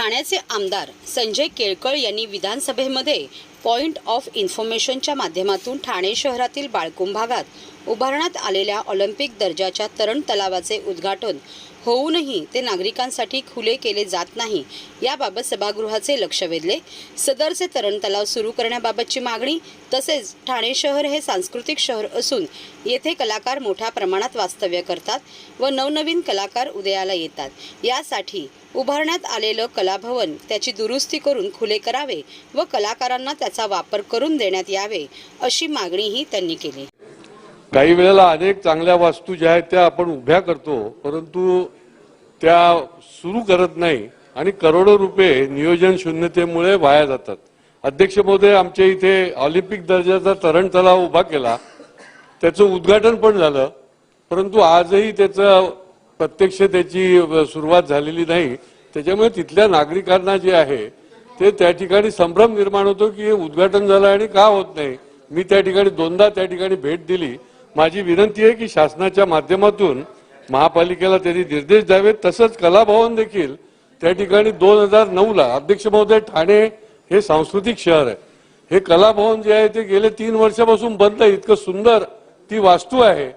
ठाण्याचे आमदार संजय केळकर यांनी विधानसभेमध्ये पॉइंट ऑफ इन्फॉर्मेशनच्या माध्यमातून ठाणे शहरातील बाळकुम भागात उभारण्यात आलेल्या ऑलिम्पिक दर्जाच्या तरण तलावाचे उद्घाटन होऊनही ते नागरिकांसाठी खुले केले जात नाही. याबाबत सभागृहाचे लक्ष वेधले. सदरचे तरण तलाव सुरू करण्याबाबतची मागणी तसेच ठाणे शहर हे सांस्कृतिक शहर असून येथे कलाकार मोठ्या प्रमाणात वास्तव्य करतात व नवनवीन कलाकार उदयाला येतात. यासाठी उभारण्यात आलेलं कलाभवन त्याची दुरुस्ती करून खुले करावे व कलाकारांना त्याचा वापर करून देण्यात यावे अशी मागणीही त्यांनी केली. काही वेळेला अनेक चांगल्या वास्तू ज्या आहेत त्या आपण उभ्या करतो परंतु त्या सुरू करत नाही आणि करोडो रुपये नियोजन शून्यतेमुळे वाया जातात. अध्यक्ष महोदय आमच्या इथे ऑलिम्पिक दर्जाचा तरण तलाव उभा केला. त्याचं उद्घाटन पण झालं परंतु आजही त्याचं प्रत्यक्ष त्याची सुरुवात झालेली नाही. त्याच्यामुळे तिथल्या नागरिकांना जे आहे ते त्या ठिकाणी संभ्रम निर्माण होतो की हे उद्घाटन झालं आणि का होत नाही. मी त्या ठिकाणी दोनदा त्या ठिकाणी भेट दिली. माझी विनंती आहे की शासनाच्या माध्यमातून महापालिकेला त्यांनी निर्देश द्यावेत. तसंच कलाभवन देखील त्या ठिकाणी दोन हजार नऊ ला अध्यक्ष महोदय ठाणे हे सांस्कृतिक शहर आहे. हे कलाभवन जे आहे ते गेले तीन वर्षापासून बंद आहे. इतकं सुंदर ती वास्तू आहे.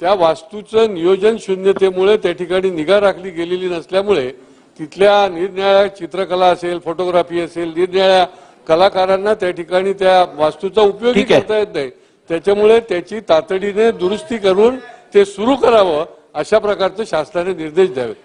त्या वास्तूचं नियोजन शून्यतेमुळे त्या ठिकाणी निगा राखली गेलेली नसल्यामुळे तिथल्या निरनिळ्या चित्रकला असेल फोटोग्राफी असेल निरनिळ्या कलाकारांना त्या ठिकाणी त्या वास्तूचा उपयोग. करता येत नाही. त्याच्यामुळे त्याची तातडीने दुरुस्ती करून ते सुरू करावं अशा प्रकारचे शासनाने निर्देश द्यावेत.